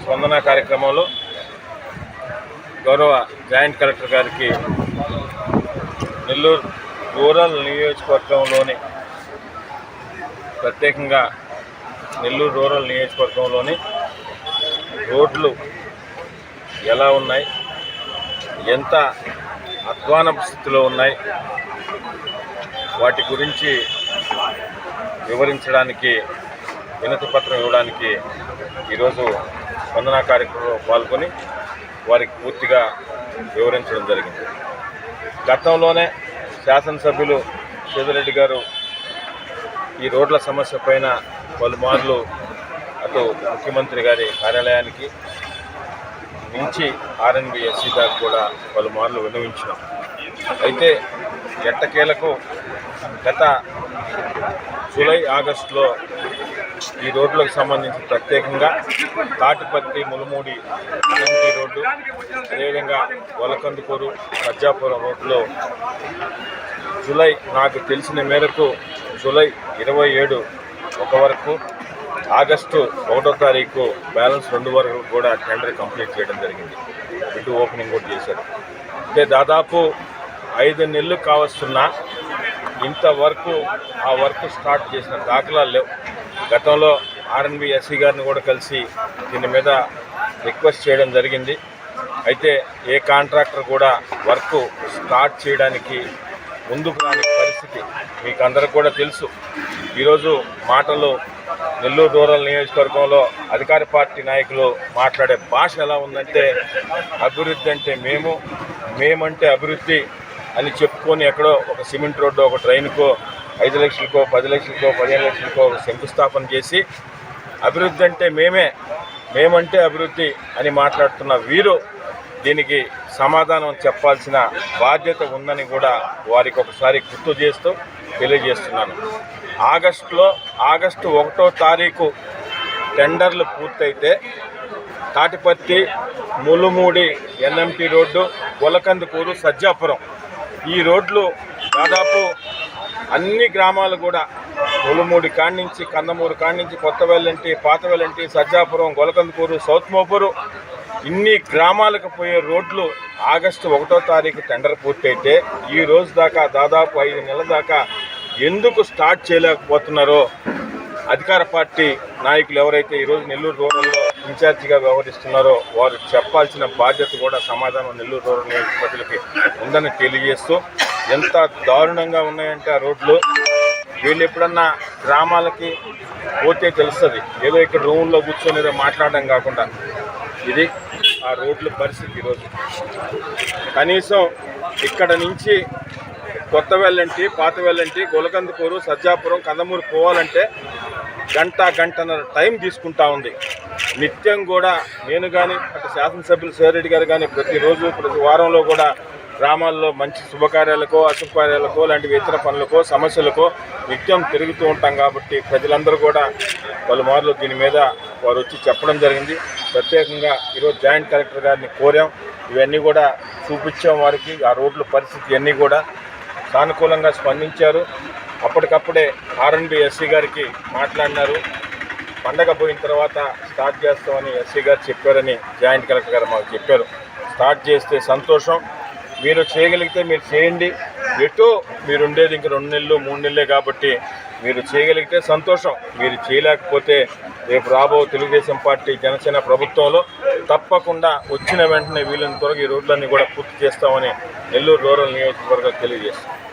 స్పందన కార్యక్రమంలో గౌరవ జాయింట్ కలెక్టర్ గారికి నెల్లూరు రూరల్ నియోజకవర్గంలోని ప్రత్యేకంగా నెల్లూరు రూరల్ నియోజకవర్గంలోని రోడ్లు ఎలా ఉన్నాయి? ఎంత అధ్వాన స్థితిలో ఉన్నాయి? వాటి గురించి వివరించడానికి వినతి పత్రం ఇవ్వడానికి ఈరోజు స్పందన కార్యక్రమంలో పాల్గొని వారికి పూర్తిగా వివరించడం జరిగింది. గతంలోనే శాసనసభ్యులు సేదిరెడ్డి గారు ఈ రోడ్ల సమస్య పైన పలుమార్లు అటు ముఖ్యమంత్రి గారి కార్యాలయానికి మించి ఆర్ఎన్బిఎస్సీ దాకా కూడా పలుమార్లు విన్నవించినాం. అయితే ఎట్టకేలకు గత జూలై ఆగస్టులో ఈ రోడ్లకు సంబంధించి ప్రత్యేకంగా తాటిపత్తి ములుమూడి రోడ్డు అదేవిధంగా వలకందుకూరు ప్రజాపురం రోడ్లో జూలై నాకు తెలిసిన మేరకు జూలై ఇరవై ఏడు ఒక వరకు ఆగస్టు ఒకటో తారీఖు బ్యాలెన్స్ రెండు వరకు కూడా టెండర్ కంప్లీట్ చేయడం జరిగింది. ఇటు ఓపెనింగ్ కూడా చేశారు. అంటే దాదాపు ఐదు నెలలు కావస్తున్నా ఇంతవరకు ఆ వర్క్ స్టార్ట్ చేసిన దాఖలాలు లేవు. గతంలో ఆర్ఎన్బి ఎస్సీ గారిని కూడా కలిసి దీని మీద రిక్వెస్ట్ చేయడం జరిగింది. అయితే ఏ కాంట్రాక్టర్ కూడా వర్క్ స్టార్ట్ చేయడానికి ముందుకు రాని పరిస్థితి మీకు అందరికి కూడా తెలుసు. ఈరోజు మాటలు నెల్లూరు రూరల్ నియోజకవర్గంలో అధికార పార్టీ నాయకులు మాట్లాడే భాష ఎలా ఉందంటే అభివృద్ధి అంటే మేము మేమంటే అభివృద్ధి అని చెప్పుకొని ఎక్కడో ఒక సిమెంట్ రోడ్డు ఒక ట్రైన్కో ఐదు లక్షలకో పది లక్షలకో పదిహేను లక్షలకో శంకుస్థాపన చేసి అభివృద్ధి అంటే మేమే మేమంటే అభివృద్ధి అని మాట్లాడుతున్న వీరు దీనికి సమాధానం చెప్పాల్సిన బాధ్యత ఉందని కూడా వారికి ఒకసారి గుర్తు చేస్తూ తెలియజేస్తున్నాను. ఆగస్టులో ఆగస్టు ఒకటో తారీఖు టెండర్లు పూర్తయితే తాటిపత్తి ములుమూడి ఎన్ఎంటి రోడ్డు గొలకందుకూరు సజ్జాపురం ఈ రోడ్లు దాదాపు అన్ని గ్రామాలు కూడా ములుమూడి కాడి నుంచి కందమూరు కాడి నుంచి కొత్తవెల్లంటి పాతవెల్లంటి సజ్జాపురం గొలకందుకూరు సౌత్ మోపూరు ఇన్ని గ్రామాలకు పోయే రోడ్లు ఆగస్టు ఒకటో తారీఖు టెండర్ పూర్తయితే ఈ రోజు దాకా దాదాపు ఐదు నెలల దాకా ఎందుకు స్టార్ట్ చేయలేకపోతున్నారో అధికార పార్టీ నాయకులు ఎవరైతే ఈరోజు నెల్లూరు రూరల్లో ఇన్ఛార్జిగా వ్యవహరిస్తున్నారో వారు చెప్పాల్సిన బాధ్యత కూడా సమాధానం నెల్లూరు రూరల్ నియోజకవర్గాలకి ఉందని తెలియజేస్తూ ఎంత దారుణంగా ఉన్నాయంటే ఆ రోడ్లు. వీళ్ళు ఎప్పుడన్నా గ్రామాలకి పోతే తెలుస్తుంది. ఏదో ఇక్కడ రూమ్లో కూర్చొని ఏదో మాట్లాడడం కాకుండా. ఇది ఆ రోడ్ల పరిస్థితి ఈరోజు. కనీసం ఇక్కడ నుంచి కొత్త వెళ్ళంటి పాత వెళ్ళంటి గొలకందుకూరు సజ్జాపురం కందమూరు పోవాలంటే గంట గంటన్నర టైం తీసుకుంటా ఉంది. నిత్యం కూడా నేను కానీ అటు శాసనసభ్యులు సేరెడ్డి గారు కానీ ప్రతిరోజు ప్రతి వారంలో కూడా గ్రామాల్లో మంచి శుభకార్యాలకో అశుభకార్యాలకో లాంటి ఇతర పనులకో సమస్యలకో నిత్యం తిరుగుతూ ఉంటాం కాబట్టి ప్రజలందరూ కూడా పలుమార్లు దీని మీద వారు వచ్చి చెప్పడం జరిగింది. ప్రత్యేకంగా ఈరోజు జాయింట్ కలెక్టర్ గారిని కోరాం. ఇవన్నీ కూడా చూపించాం వారికి. ఆ రోడ్ల పరిస్థితి అన్నీ కూడా సానుకూలంగా స్పందించారు. అప్పటికప్పుడే ఆర్ఎన్బి ఎస్సీ గారికి మాట్లాడినారు. పండగ పోయిన తర్వాత స్టార్ట్ చేస్తామని ఎస్సీ గారు చెప్పారని జాయింట్ కలెక్టర్ గారు మాకు చెప్పారు. స్టార్ట్ చేస్తే సంతోషం. మీరు చేయగలిగితే మీరు చేయండి. ఎటో మీరు ఉండేది ఇంక రెండు నెలలు మూడు నెలలే కాబట్టి మీరు చేయగలిగితే సంతోషం. మీరు చేయలేకపోతే రేపు రాబో తెలుగుదేశం పార్టీ జనసేన ప్రభుత్వంలో తప్పకుండా వచ్చిన వెంటనే వీళ్ళని త్వరగా ఈ రోడ్లన్నీ కూడా పూర్తి చేస్తామని నెల్లూరు రూరల్ నియోజకవర్గం తెలియజేస్తాం